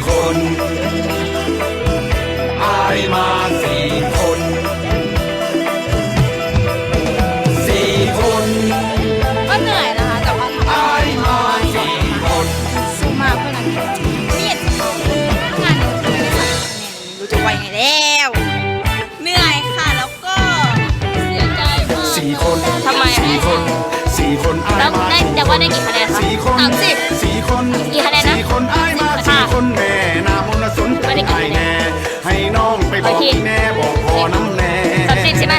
สี่คนอายมาสี่คนสี่คนก็เหนื่อยนะคะ แต่ว่าทำอายมาสี่คนสู้มากเพื่อนนะไม่อยากจะเอางานรู้จะไวไงแล้ว เหนื่อยค่ะแล้วก็เสียใจมากสี่คนทำไมสี่คนสี่คนอายแล้วมาได้แต่ว่าได้กี่คะแนนคะสี่คน สามสิบ ทีแม่บอกพอน้ำแน่สามสิบใช่ไหม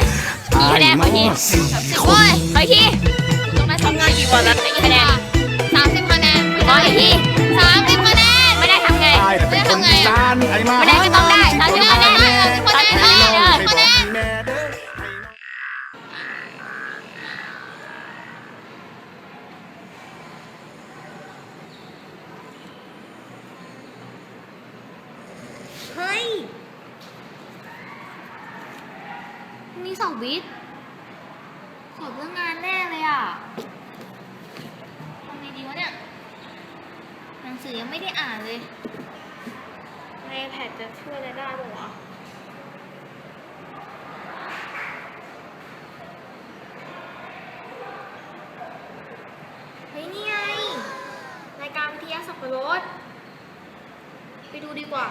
กี่คะแนนขออีกทีามสี่โอ้ยขออีกทีตรงนั้นทำงานกี่วันแล้วกี่คะแนนสามสิบคะแนนขออีกทีสามสิบคะแนนไม่ได้ทำไงอายน่ะเป็นคนอีสานไอ้มาไม่ได้ก็ต้องได้สามสิบคะแนนสามสิบคะแนนให้น้องเออ ไปบอกแม่เด้อให้องเฮ้ยพรุ่ งนี้สอบวิทย์สอบเรื่องงานแน่เลยอะทำไงดีวะเนี่ย หนังสือยังไม่ได้อ่านเลย ในแพดจะช่วยอะไรได้บ้างวะเฮ้ยนี่ไงรายการวิทยาสับปะรด ไปดูดีกว่า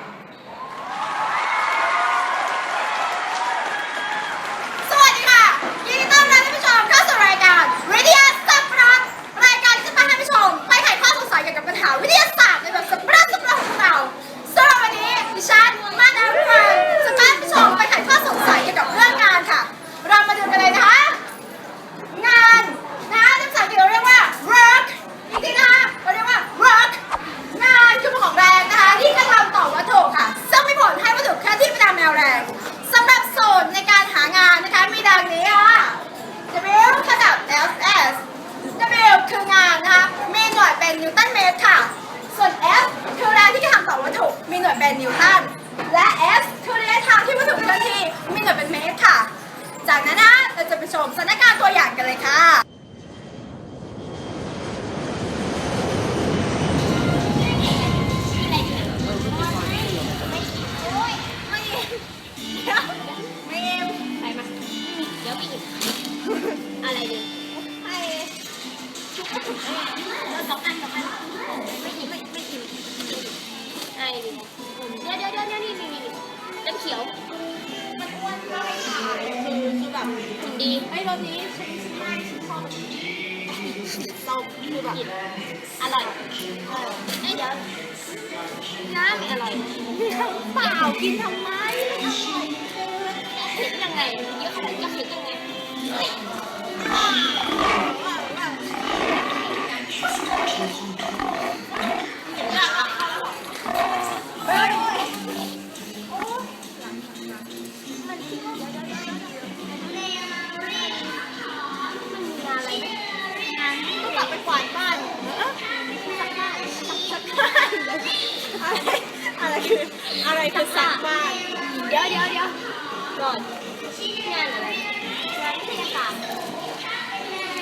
สองอันสองอันไม่อีกไม่ไม่อีกอะไรดีเดี๋ยวเดี๋ยวเดี๋ยวเดี๋ยวนี่นี่นี่น้ำเขียวมันอ้วนก็ไม่ขายคือคือแบบดีไอ้รถนี้ฉันฉันไม่ฉันชอบส้มคือแบบอร่อยเอ้เดี๋ยวน้ำไม่อร่อยเปล่ากินทำไมอร่อยเห็นยังไงเยอะขนาดนี้เห็นยังไง อะไรไหมก็กลับไปกวาดบ้านอะไรคืออะไรคือซักบ้านเดี๋ยวเดี๋ยวเดี๋ยวก่อนงานอะไรงานทยาศาสตร์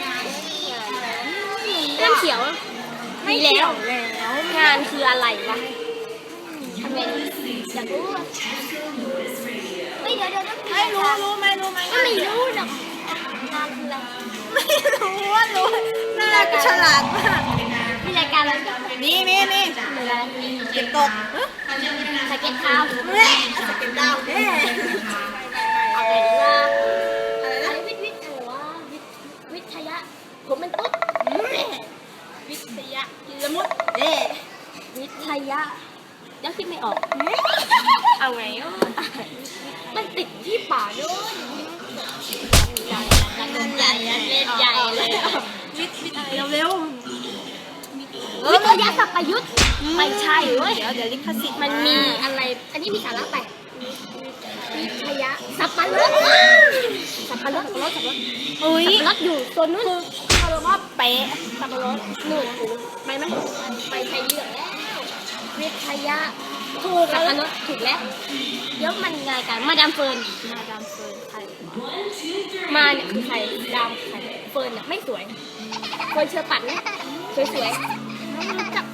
งานงานเขียว มีแล้วแล้ว งานคืออะไรวะทำไมอยากรู้อะไม่เดี๋ยวเดี๋ยวเดี๋ยวไม่รู้รู้ไหมรู้ไหมไม่รู้หรอกงานคืออะไรไม่รู้ว่ารู้น่าฉลาดมากมีรายการอะไรนี่นี่นี่มีอะไรเก็บตกสเก็ตข้าวเฮ้ยสเก็ตดาวเฮ้ยอะไรวะอะไรอะไรนะวิทย์วิทย์อะไรวะวิทย์วิทยะผมเป็นตุ๊ดวิทยา ละมุดเฮ้วิทยะยังคิดไม่ออก เอาไงอะมันติดที่ปากด้วยใหญ่ใหญ่ใหญ่เล่นใหญ่เลยวิทวิทเร็วเร็ววิทยาสัพยุทธ์ไม่ใช่เว้ยเดี๋ยวเดี๋ยวลิขสิทธิ์มันมีอะไร อันนี้มีสาระแปลกวิทยาสับปะรดสับปะรดสับปะรดสับปะรดอุ้ยสับปะรดอยู่ตัวนู้น มว่าเป๊ะสับปะรดหนูไปไหมไปไทยเหลืองแล้ววิทยะถูกแล้วบปะรถูกแล้วเดี๋ยวมันไงกันมาดามเฟิร์นมาดามเฟิร์นใครมาเนี่ยคือใครดามใครเฟิร์นเนี่ยไม่สวยเฟิร์นเชื่อปัดเนี่ยสวยสวยไม่รู้จัก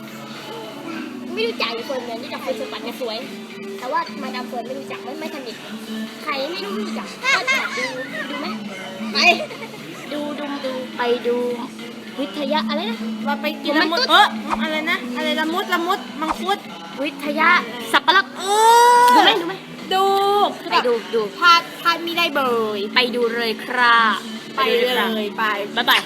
ไม่รู้เฟิร์นเลยรู้จักเฟิร์นเชื่อปัดเนี่ยสวย แต่ว่ามาดามเฟิร์นไม่รู้จักไม่ไม่สนิทใครไม่รู้จักก็ดูดูไหมไป ดูดูดูไปดูวิทยาอะไรนะว่าไปกินละมุดเอออะไรนะ อะไรละมุดละมุดมังคุดวิทยาสับปะรดเออดูไหมดูไหมดูไปดูดูพลาดพลาดไม่ได้เบยไปดูเลยครับไปเลยไปบ๊ายบาย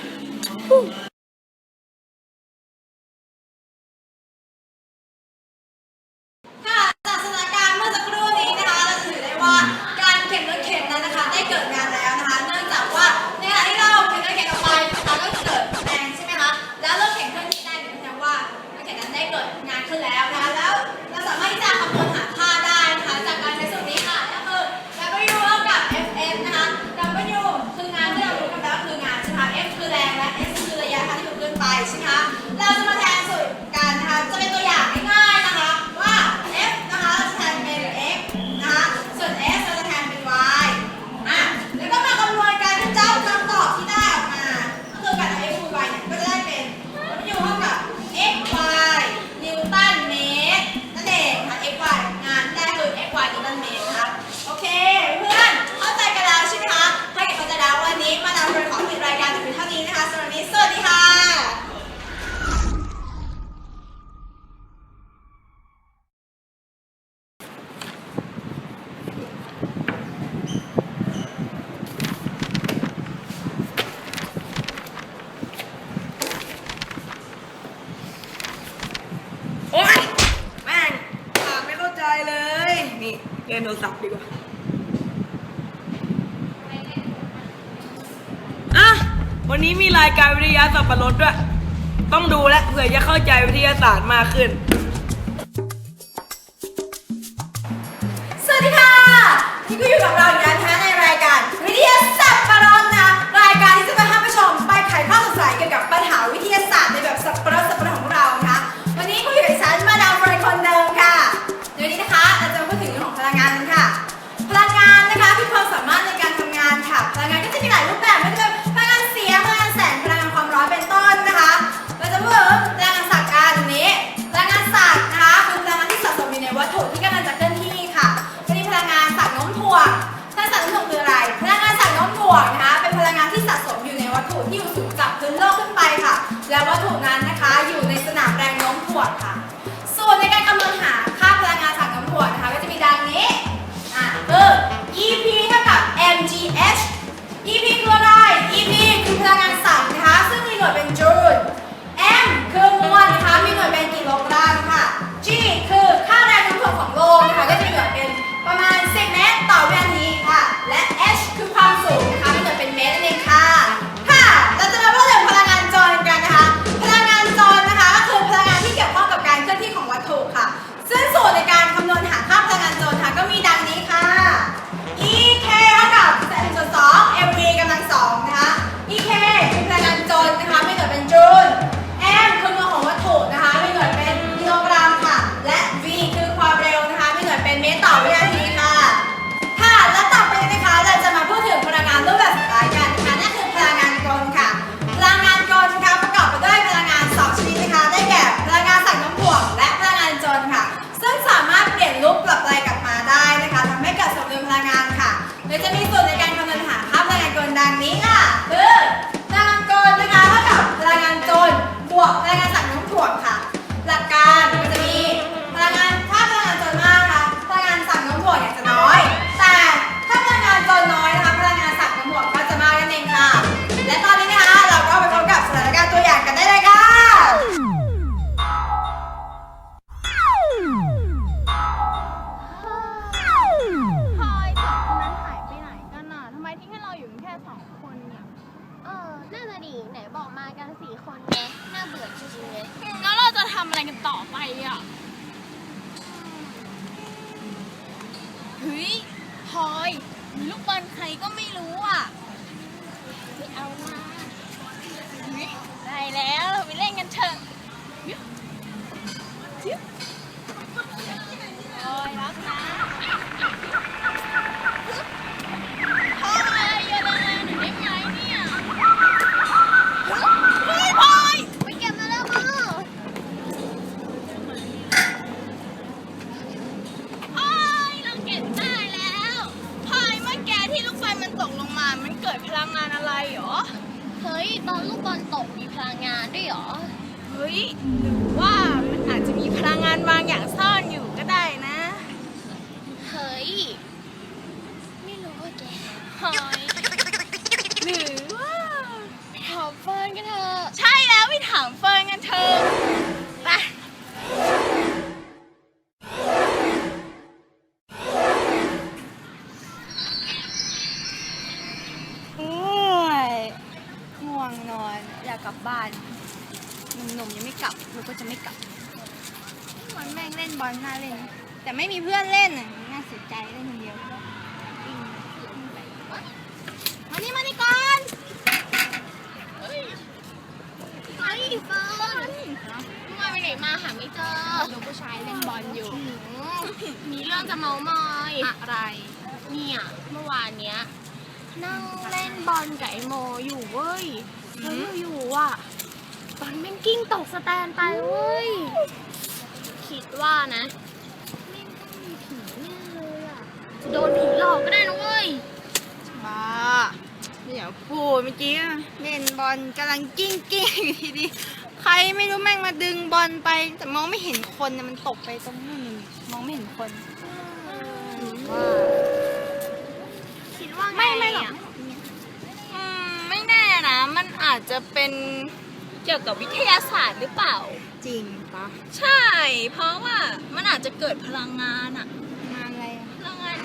ปะรดด้วย ต้องดูและเผื่อจะเข้าใจวิทยาศาสตร์มากขึ้น สวัสดีค่ะ นี่ก็อยู่กับเราอีกแล้วนะคะในรายการวิทยาศาสตร์ปรอนนะรายการที่จะมาให้ผู้ชมไปไขข้อสงสัยเกี่ยวกับปัญหาวิทยาศาสตร์ในแบบสับปะรดสับปะรดของเรานะคะวันนี้คุยกับดิฉันมาดามเรนคนเดิมค่ะเดี๋ยวนี้นะคะเราจะมาพูดถึงเรื่องของพลังงานกันค่ะ พลังงานนะคะคือความสามารถในการทำงานค่ะ พลังงานก็จะมีหลายรูปแบบไม่ว่าจะเป็ และวัตถุนั้นนะคะอยู่ในสนามแรงโน้มถ่วงค่ะ ลูกบอลใครก็ไม่รู้อะ หอยหรือว่าถามเฟิร์นกันเถอะ ใช่แล้วไปถามเฟิร์นกันเถอะ กิ้งตกสแตนไปเว้ย คิดว่านะโดนผีหลอกก็ได้นะเว้ยบาเดี๋ยวพูดเมื่อกี้เล่นบอลกำลังกิ้งกิ้งอยู่ดีๆใครไม่รู้แม่งมาดึงบอลไปแต่มองไม่เห็นคนนะมันตกไปตรงนู้นมองไม่เห็นคนว่าคิดว่าไม่ไม่หรอกอืมไม่แน่นะ มันอาจจะเป็น เกี่ยวกับวิทยาศาสตร์หรือเปล่า จริงปะใช่ เพราะว่ามันอาจจะเกิดพลังงานอะงานอะไรพลังงาน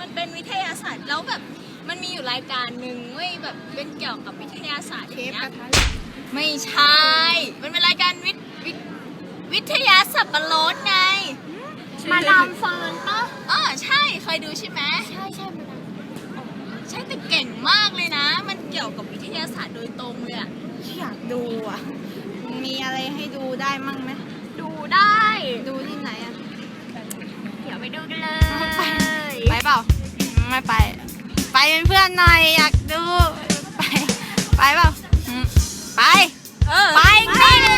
มันเป็นวิทยาศาสตร์แล้วแบบมันมีอยู่รายการหนึ่งเว้ยแบบเป็นเกี่ยวกับวิทยาศาสตร์เนี้กย ระทะไม่ใช่ มันเป็นรายการวิวิทย์วิทยาสับปะรดไงมาดามเฟิร์นปะเออใช่เคยดูใช่ไหมใช่ใช่มาดามใช่แต่เก่งมากเลยนะ มันเกี่ยวกับวิทยาศาสตร์โดยตรงเลยอะ อยากดูอะ มีอะไรให้ดูได้มั่งไหมดูได้ดูที่ไหนอะ เดี๋ยวไปดูกันเลยไปเปล่า ไม่ไป ไปเป็นเพื่อนหน่อยอยากดู ไป ไปเปล่า ไป เออ ไปก็เล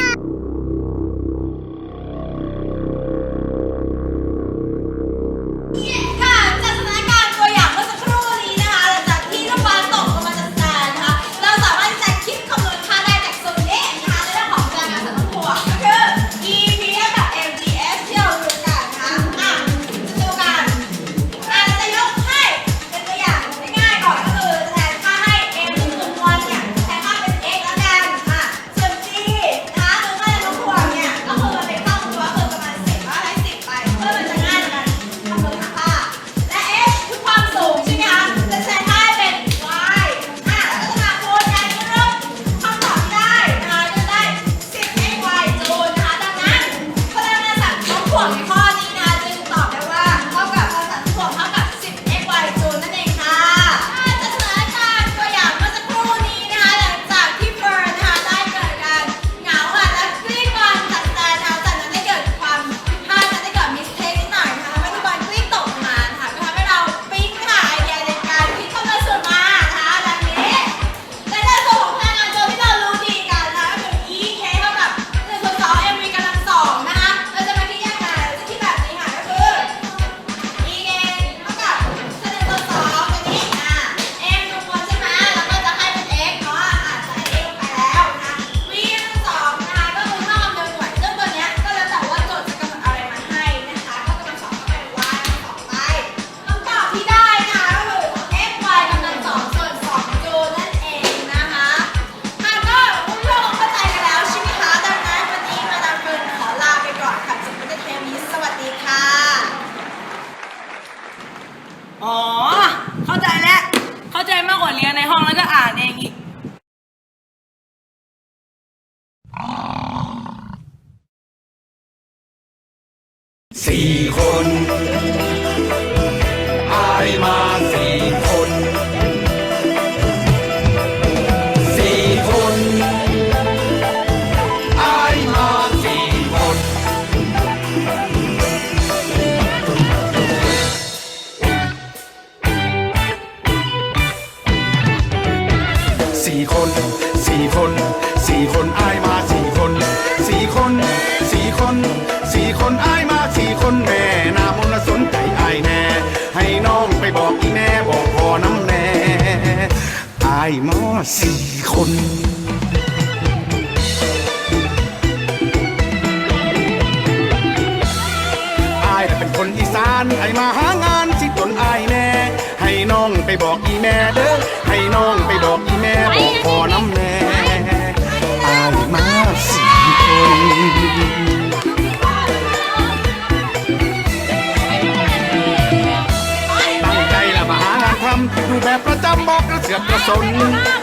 น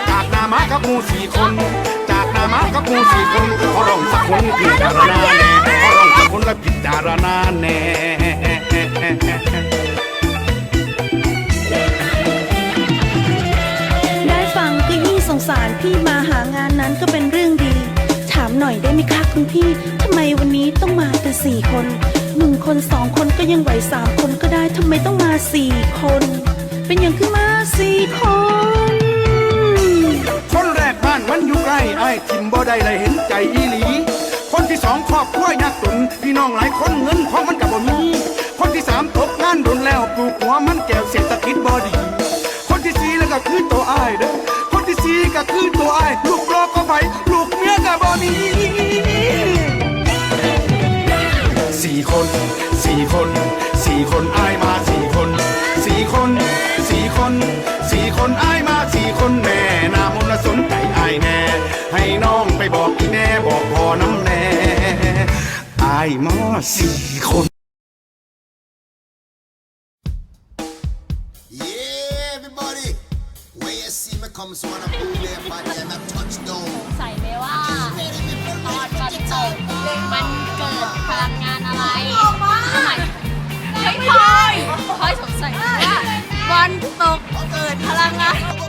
จากนามากับหมูสี่คน จากนามากับหมูสี่คนขอร้องสักคนพิจารณาแน่ขอร้องสักคนและพิจารณาแน่ได้ฟังก็ยิ่งสงสารพี่มาหางานนั้นก็เป็นเรื่องดี ถามหน่อยได้ไหมคะคุณพี่ทำไมวันนี้ต้องมากันสี่คนหนึ่งคนสองคนก็ยังไหวสามคนก็ได้ทำไมต้องมาสี่คน เป็นอย่างขึ้นมาสี่คน มันอยู่ใกล้ไอ้ทิมบ่ได้เลยเห็นใจอีหลี คนที่สองครอบครัวยากจนพี่น้องหลายคนเงินของมันกับบ่มี คนที่สามตกงานโดนแล้วปลูกหัวมันแก้วเศรษฐกิจบ่ดี คนที่สี่แล้วก็คือตัวอ้ายเด้อคนที่สี่ก็คือตัวอ้ายลูกรอก็ไปลูกเมียก็บ่มีสี่คนสี่คนสี่คนอายมาสี่คนสี่คน สี่คนสี่คนอายมาสี่คนแม่นามนสนใจอายแน่ ให้น้องไปบอกอีแม่บอกพ่อน้ำแน่อายมาสี่คน Yeah, everybody. When you see me come, so wanna pull their body and a touchdown. ใส่ไหมว่าตอนวันตกมันเกิดพลังงานอะไรทำไมเฮ้ยพลอยพลอยสงสัยว่า วันตกเกิดพลังงาน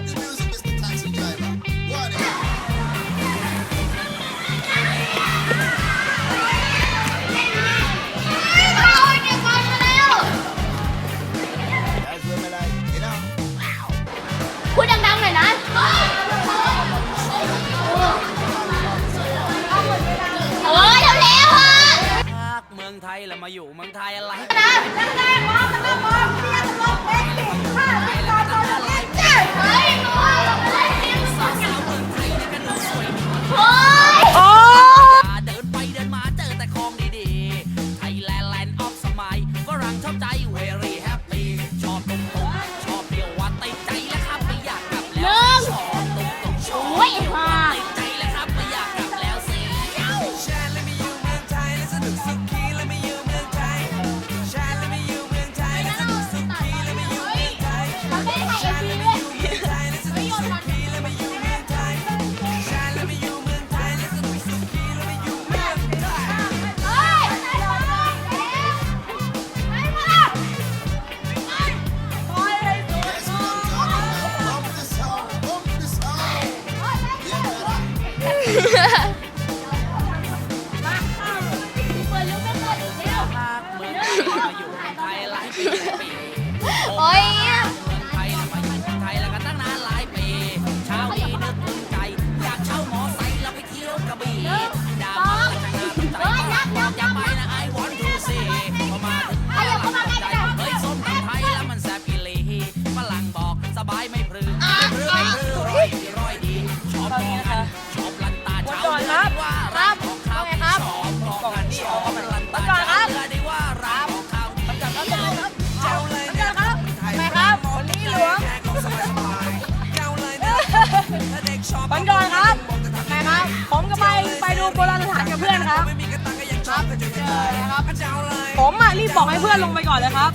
วันก่อนครับไปครับ ผมก็ไปไปดูโบราณสถานกับเพื่อนครับครับเจอนะครับผมอะรีบบอกให้เพื่อนลงไปก่อนเลยครับ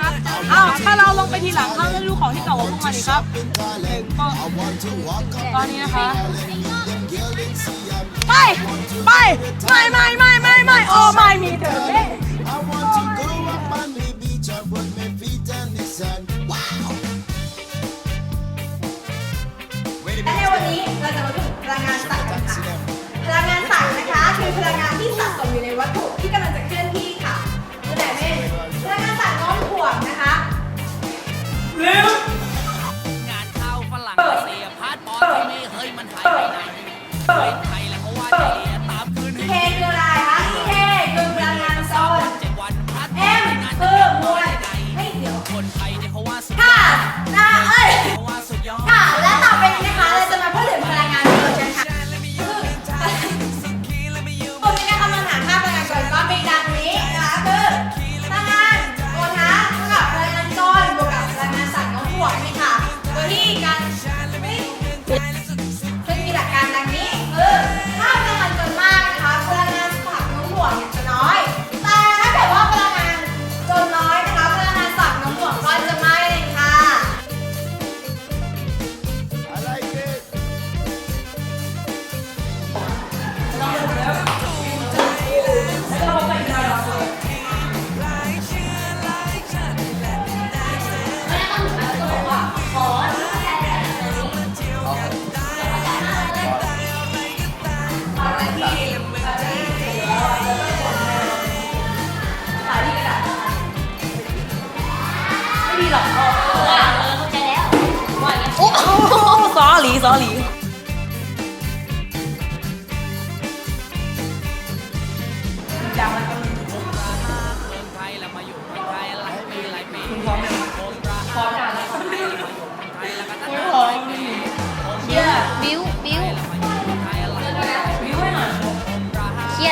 ครับอ้าวถ้าเราลงไปทีหลังเขาจะดูของที่เก่าของพวกมันอีกครับ Shopping, darling. I want to walk up ตอนนี้นะคะ them girl and see I'm ไป ไป ไม่ไม่ไม่ไม่ไม่โอ้ไม่มีเธอ เราจะมาพูดถึงพลังงานสัตว์กัน See ค่ะ them. พลังงานสัตว์นะคะคือพลังงาน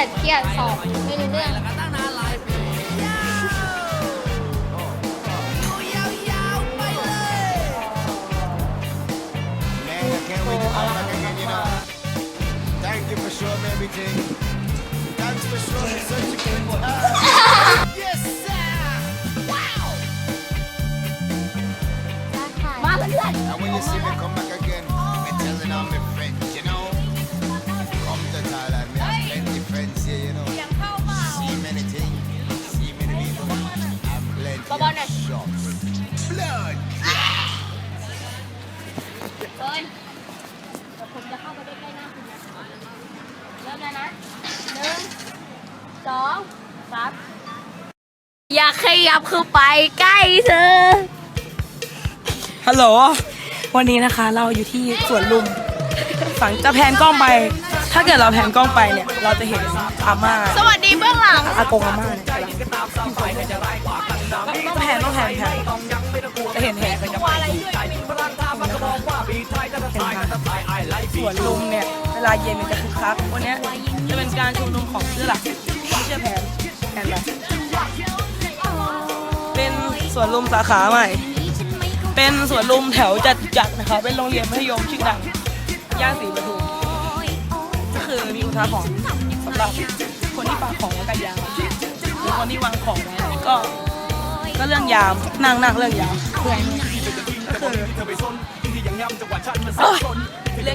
ดเครียดสอบไม่รู้เรื่องแล้วก็ตั้งนานหลายปีอยู่ยาวๆไปเลย Man, I can't wait to come back again, you know. Thank you for showing me everything. Thanks for showing me such a good time. yes, sir. Wow. มาเพื่อน And when you see me come back จะเข้าไปใกล้ๆหน้าคุณนะเริ่มแล้วนะหนึ่งสองสามอย่าขยับคือไปใกล้เธอฮัลโหล วันนี้นะคะเราอยู่ที่สวนลุม ฝั่งจะแพนกล้องไป ถ้าเกิดเราแพนกล้องไปเนี่ย เราจะเห็นอาม่า สวัสดีเบื้องหลัง อากงอาม่าเนี่ยต้องแพนต้องแพนต้องแพนจะเห็นเห็นเห็น สวนลุมเนี่ยเวลาเย็นมันจะคึกคักวันนี้จะเป็นการชุมนุมของเสื้อหลักไม่ใช่แพนแพนแบบเป็นสวนลุมสาขาใหม่ เป็นสวนลุมแถวจัดจัดนะคะเป็นโรงเรียนมัธยมชื่อดังย่านศรีปทุมก็คือมีอุทาหรณ์สำหรับคนที่ฝากของไว้กับยามหรือคนที่วางของไว้ก็ก็เรื่องยามนั่งนั่งเรื่องยามก็คือ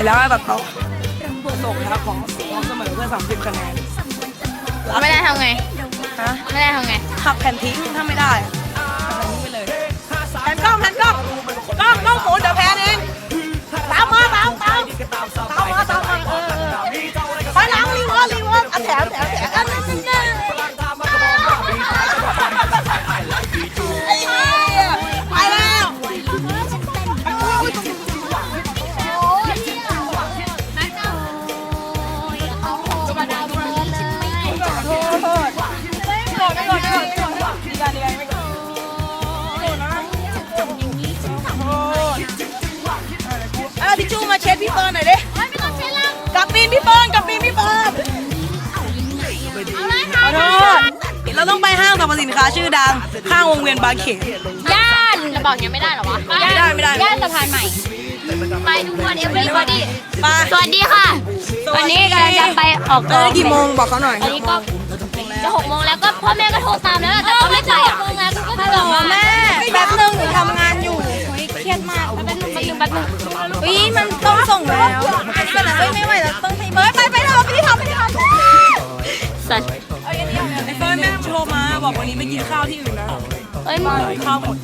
ร็จแล้วก็ตัดต่อส่งนะครับของของเสมอเพื่อ30คะแนนไม่ได้ทำไง ฮะไม่ได้ทำไง หักแผ่นทิ้งถ้าไม่ได้อะหักแผ่นทิ้งไปเลยแผ่นกล้องแผ่นกล้องกล้องกล้องหมุนเดี๋ยวแพนเองตามมาตามตามตามมาตาม วงเวียนบางเขน ย่านจะบอกยังไม่ได้เหรอวะไม่ได้ไม่ได้ ย่านสะพานใหม่ ไปทุกคน everybody ไปสวัสดีค่ะ วันนี้กำลังจะไปออกเออกี่โมงบอกเขาหน่อยตอนนี้ก็จะหกโมงแล้วก็พ่อแม่ก็โทรตามแล้วแต่ก็ไม่ไปอะฮัลโหลแม่แป๊บนึงหนูทำงานอยู่เครียดมากแป๊บนึงแป๊บนึงแป๊บนึงวิมันต้องส่งแล้วแต่ละไม่ไหวแล้วต้องให้เบิร์ดไปไปทำไปที่ทำไปที่ทำสัตว์ไอ้เฟิร์นแม่โทรมาบอกวันนี้ไม่กินข้าวที่อื่นนะ เอ้ยมึงข้าวหมด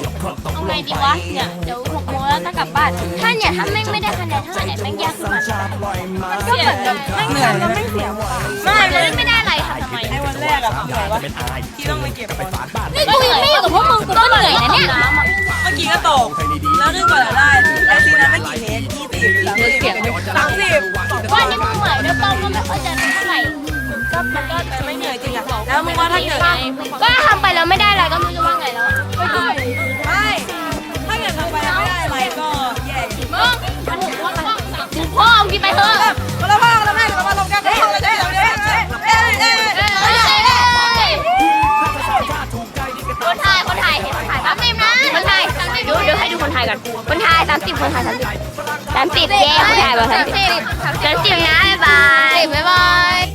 เอาไงดีวะเนี่ยเดี๋ยวหกโมงแล้วต้องกลับบ้านถ้าเนี่ยถ้าแม่งไม่ได้คะแนนเท่าไหร่เนี่ยแม่งยากขึ้นมามันก็เหมือนกับแม่งเหนื่อยนะไม่เลยไม่ได้อะไรทำทำไมไอ้วันแรกอะเหนื่อยวะที่ต้องไปเก็บของนี่กูยังไม่อยู่กับพวกมึงกูก็เหนื่อยนะเนี่ยเมื่อกี้ก็ตกแล้วนึกก่อนจะได้ไอซีนั้นไม่กี่เทคยี่สิบสามสิบว่านี่มึงใหม่ด้วยป้อมก็ไม่ค่อยจะเท่าไหร่ ก็มันก็ไม่เหนื่อยจริงอะแล้วมึงว่าถ้าเกิดก็ทำไปแล้วไม่ได้อะไรก็ไม่รู้จะว่าไงแล้วไม่ถ้าเกิดทำไปแล้วไม่ได้อะไรก็แย่อีกมึงกูพ่อมึงกินไปเถอะคนละพ่อคนละแม่คนละพ่อลงกันคนละเด้คนละเด้เอ้ยเอ้คนไทยคนไทยเห็นคนไทยสามสิบนะคนไทยดูเดี๋ยวให้ดูคนไทยก่อนคนไทยสามสิบคนไทยสามสิบสามสิบเย้คนไทยบอกสามสิบสามสิบนะบ๊ายบายบ๊ายบาย